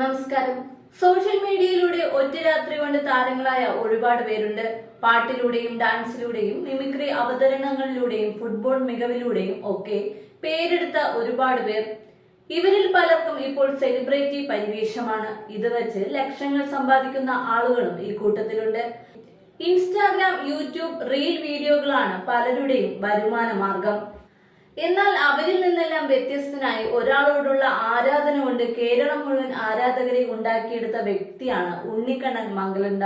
നമസ്കാരം. സോഷ്യൽ മീഡിയയിലൂടെ ഒറ്റ രാത്രി കൊണ്ട് താരങ്ങളായ ഒരുപാട് പേരുണ്ട്. പാട്ടിലൂടെയും ഡാൻസിലൂടെയും മിമിക്രി അവതരണങ്ങളിലൂടെയും ഫുട്ബോൾ മികവിലൂടെയും ഒക്കെ പേരെടുത്ത ഒരുപാട് പേർ. ഇവരിൽ പലർക്കും ഇപ്പോൾ സെലിബ്രിറ്റി പരിവേഷമാണ്. ഇത് വെച്ച് ലക്ഷങ്ങൾ സമ്പാദിക്കുന്ന ആളുകളും ഈ കൂട്ടത്തിലുണ്ട്. ഇൻസ്റ്റാഗ്രാം യൂട്യൂബ് റീൽ വീഡിയോകളാണ് പലരുടെയും വരുമാന മാർഗം എന്നാൽ അവരിൽ നിന്നെല്ലാം വ്യത്യസ്തനായി ഒരാളോടുള്ള ആരാധന കൊണ്ട് കേരളം മുഴുവൻ ആരാധകരെ ഉണ്ടാക്കിയെടുത്ത വ്യക്തിയാണ് ഉണ്ണിക്കണ്ണൻ മംഗലണ്ട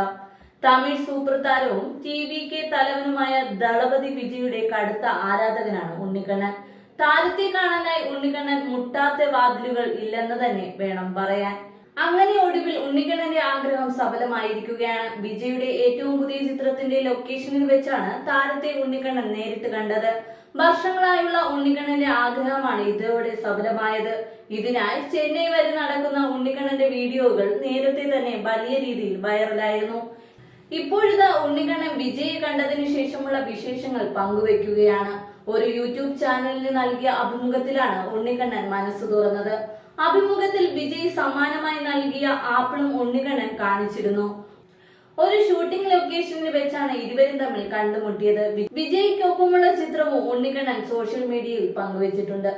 തമിഴ് സൂപ്പർ താരവും ടി വി കെ തലവനുമായ ദളപതി വിജയുടെ കടുത്ത ആരാധകനാണ് ഉണ്ണിക്കണ്ണൻ. താരത്തെ കാണാനായി ഉണ്ണിക്കണ്ണൻ മുട്ടാത്ത വാതിലുകൾ ഇല്ലെന്ന് തന്നെ വേണം പറയാൻ. അങ്ങനെ ഒടുവിൽ ഉണ്ണിക്കണ്ണന്റെ ആഗ്രഹം സഫലമായിരിക്കുകയാണ്. വിജയുടെ ഏറ്റവും പുതിയ ചിത്രത്തിന്റെ ലൊക്കേഷനിൽ വെച്ചാണ് താരത്തെ ഉണ്ണിക്കണ്ണൻ നേരിട്ട് കണ്ടത്. വർഷങ്ങളായുള്ള ഉണ്ണിക്കണ്ണന്റെ ആഗ്രഹമാണ് ഇതോടെ സഫലമായത്. ഇതിനായി ചെന്നൈ വരെ നടക്കുന്ന ഉണ്ണിക്കണ്ണന്റെ വീഡിയോകൾ നേരത്തെ തന്നെ വലിയ രീതിയിൽ വൈറലായിരുന്നു ഇപ്പോഴിതാ ഉണ്ണിക്കണ്ണൻ വിജയ് കണ്ടതിനു ശേഷമുള്ള വിശേഷങ്ങൾ പങ്കുവെക്കുകയാണ്. ഒരു യൂട്യൂബ് ചാനലിന് നൽകിയ അഭിമുഖത്തിലാണ് ഉണ്ണിക്കണ്ണൻ മനസ്സ് തുറന്നത്. അഭിമുഖത്തിൽ വിജയ് സമ്മാനമായി നൽകിയ ആപ്പിളും ഉണ്ണിക്കണ്ണൻ കാണിച്ചിരുന്നു. ഒരു ഷൂട്ടിംഗ് ലൊക്കേഷനിൽ വെച്ചാണ് ഇരുവരും തമ്മിൽ കണ്ടുമുട്ടിയത്. വിജയ്ക്കൊപ്പമുള്ള ചിത്രവും ഉണ്ണിക്കണ്ണൻ സോഷ്യൽ മീഡിയയിൽ പങ്കുവച്ചിട്ടുണ്ട്.